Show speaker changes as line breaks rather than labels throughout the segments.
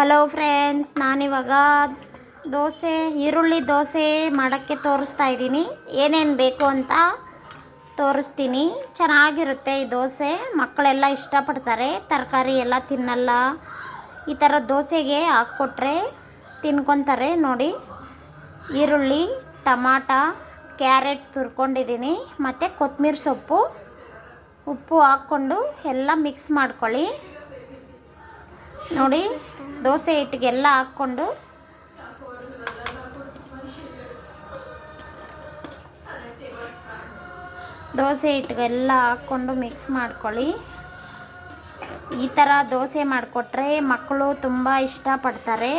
Hello friends ನಾನಿವಾಗ ದೋಸೆ, ಈರುಳ್ಳಿ ದೋಸೆ ಮಾಡೋಕ್ಕೆ ತೋರಿಸ್ತಾ ಇದ್ದೀನಿ. ಏನೇನು ಬೇಕು ಅಂತ ತೋರಿಸ್ತೀನಿ. ಚೆನ್ನಾಗಿರುತ್ತೆ ಈ ದೋಸೆ. ಮಕ್ಕಳೆಲ್ಲ ಇಷ್ಟಪಡ್ತಾರೆ. ತರಕಾರಿ ಎಲ್ಲ ತಿನ್ನಲ್ಲ. ಈ ಥರ ದೋಸೆಗೆ ಹಾಕ್ಕೊಟ್ರೆ ತಿನ್ಕೊತಾರೆ ನೋಡಿ. ಈರುಳ್ಳಿ, ಟಮಾಟ, ಕ್ಯಾರೆಟ್ ತುರ್ಕೊಂಡಿದ್ದೀನಿ. ಮತ್ತು ಕೊತ್ತಂಬರಿ ಸೊಪ್ಪು, ಉಪ್ಪು ಹಾಕ್ಕೊಂಡು ಎಲ್ಲ ಮಿಕ್ಸ್ ಮಾಡ್ಕೊಳ್ಳಿ. ನೋಡಿ, ದೋಸೆ ಹಿಟ್ಟಿಗೆಲ್ಲ ಹಾಕ್ಕೊಂಡು. ದೋಸೆ ಹಿಟ್ಟಿಗೆಲ್ಲ ಹಾಕ್ಕೊಂಡು ಮಿಕ್ಸ್ ಮಾಡ್ಕೊಳ್ಳಿ. ಈ ಥರ ದೋಸೆ ಮಾಡಿಕೊಟ್ರೆ ಮಕ್ಕಳು ತುಂಬ ಇಷ್ಟಪಡ್ತಾರೆ.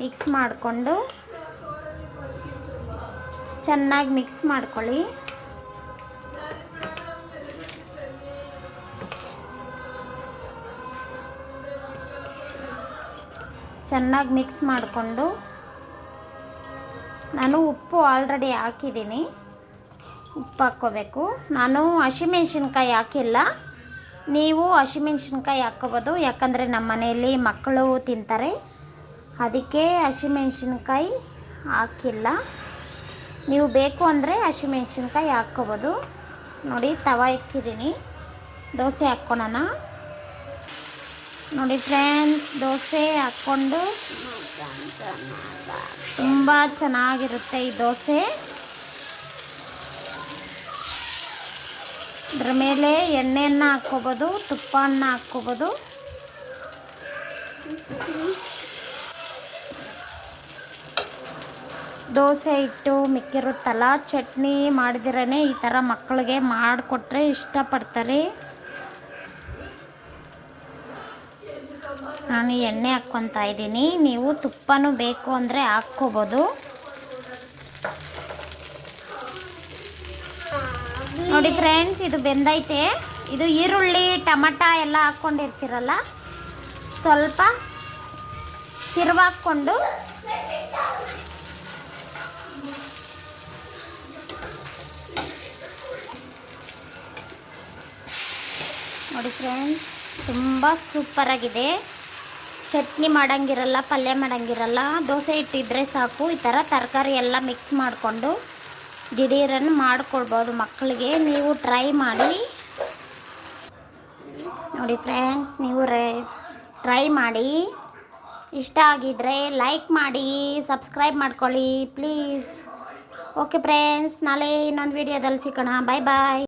ಮಿಕ್ಸ್ ಮಾಡಿಕೊಂಡು ಚೆನ್ನಾಗಿ ಮಿಕ್ಸ್ ಮಾಡ್ಕೊಳ್ಳಿ. ಚೆನ್ನಾಗಿ ಮಿಕ್ಸ್ ಮಾಡಿಕೊಂಡು ನಾನು ಉಪ್ಪು ಆಲ್ರೆಡಿ ಹಾಕಿದ್ದೀನಿ. ಉಪ್ಪು ಹಾಕ್ಕೋಬೇಕು. ನಾನು ಹಸಿಮೆಣ್ಸಿನ್ಕಾಯಿ ಹಾಕಿಲ್ಲ. ನೀವು ಹಸಿಮೆಣ್ಸಿನ್ಕಾಯಿ ಹಾಕ್ಕೋಬೋದು. ಯಾಕಂದರೆ ನಮ್ಮ ಮನೆಯಲ್ಲಿ ಮಕ್ಕಳು ತಿಂತಾರೆ. ಅದಕ್ಕೆ ಹಸಿಮೆಣ್ಸಿನ್ಕಾಯಿ ಹಾಕಿಲ್ಲ. ನೀವು ಬೇಕು ಅಂದರೆ ಹಸಿಮೆಣ್ಸಿನ್ಕಾಯಿ ಹಾಕ್ಕೋಬೋದು. ನೋಡಿ, ತವ ಇಕ್ಕಿದ್ದೀನಿ ದೋಸೆ ಹಾಕ್ಕೊಳೋಣ. ನೋಡಿ ಫ್ರೆಂಡ್ಸ್, ದೋಸೆ ಹಾಕ್ಕೊಂಡು ತುಂಬ ಚೆನ್ನಾಗಿರುತ್ತೆ ಈ ದೋಸೆ. ಇದ್ರ ಮೇಲೆ ಎಣ್ಣೆಯನ್ನು ಹಾಕ್ಕೋಬೋದು ತುಪ್ಪವನ್ನು ಹಾಕ್ಕೋಬೋದು. ದೋಸೆ ಇಟ್ಟು ಮಿಕ್ಕಿರುತ್ತಲ್ಲ, ಚಟ್ನಿ ಮಾಡಿದಿರೇ ಈ ಥರ ಮಕ್ಕಳಿಗೆ ಮಾಡಿಕೊಟ್ರೆ ಇಷ್ಟಪಡ್ತಾರೆ. ನಾನು ಎಣ್ಣೆ ಹಾಕ್ಕೊತಾ ಇದ್ದೀನಿ. ನೀವು ತುಪ್ಪನೂ ಬೇಕು ಅಂದರೆ ಹಾಕ್ಕೋಬೋದು. ನೋಡಿ ಫ್ರೆಂಡ್ಸ್ ಇದು ಬೆಂದೈತೆ. ಇದು ಈರುಳ್ಳಿ, ಟಮಟ ಎಲ್ಲ ಹಾಕ್ಕೊಂಡಿರ್ತೀರಲ್ಲ? ಸ್ವಲ್ಪ ತಿರುವಾಕ್ಕೊಂಡು ನೋಡಿ ಫ್ರೆಂಡ್ಸ್ ತುಂಬ ಸೂಪರಾಗಿದೆ ಚಟ್ನಿ ಮಾಡೋಂಗಿರಲ್ಲ, ಪಲ್ಯ ಮಾಡೋಂಗಿರಲ್ಲ, ದೋಸೆ ಇಟ್ಟಿದ್ರೆ ಸಾಕು. ಈ ಥರ ತರಕಾರಿ ಎಲ್ಲ ಮಿಕ್ಸ್ ಮಾಡಿಕೊಂಡು ದಿಢೀರನ್ನು ಮಾಡಿಕೊಡ್ಬೋದು ಮಕ್ಕಳಿಗೆ ನೀವು ಟ್ರೈ ಮಾಡಿ. ನೋಡಿ ಫ್ರೆಂಡ್ಸ್ ನೀವು ಟ್ರೈ ಮಾಡಿ. ಇಷ್ಟ ಆಗಿದ್ರೆ ಲೈಕ್ ಮಾಡಿ ಸಬ್ಸ್ಕ್ರೈಬ್ ಮಾಡ್ಕೊಳ್ಳಿ ಪ್ಲೀಸ್ ಓಕೆ ಫ್ರೆಂಡ್ಸ್ ನಾಳೆ ಇನ್ನೊಂದು ವಿಡಿಯೋದಲ್ಲಿ ಸಿಗೋಣ. ಬಾಯ್ ಬಾಯ್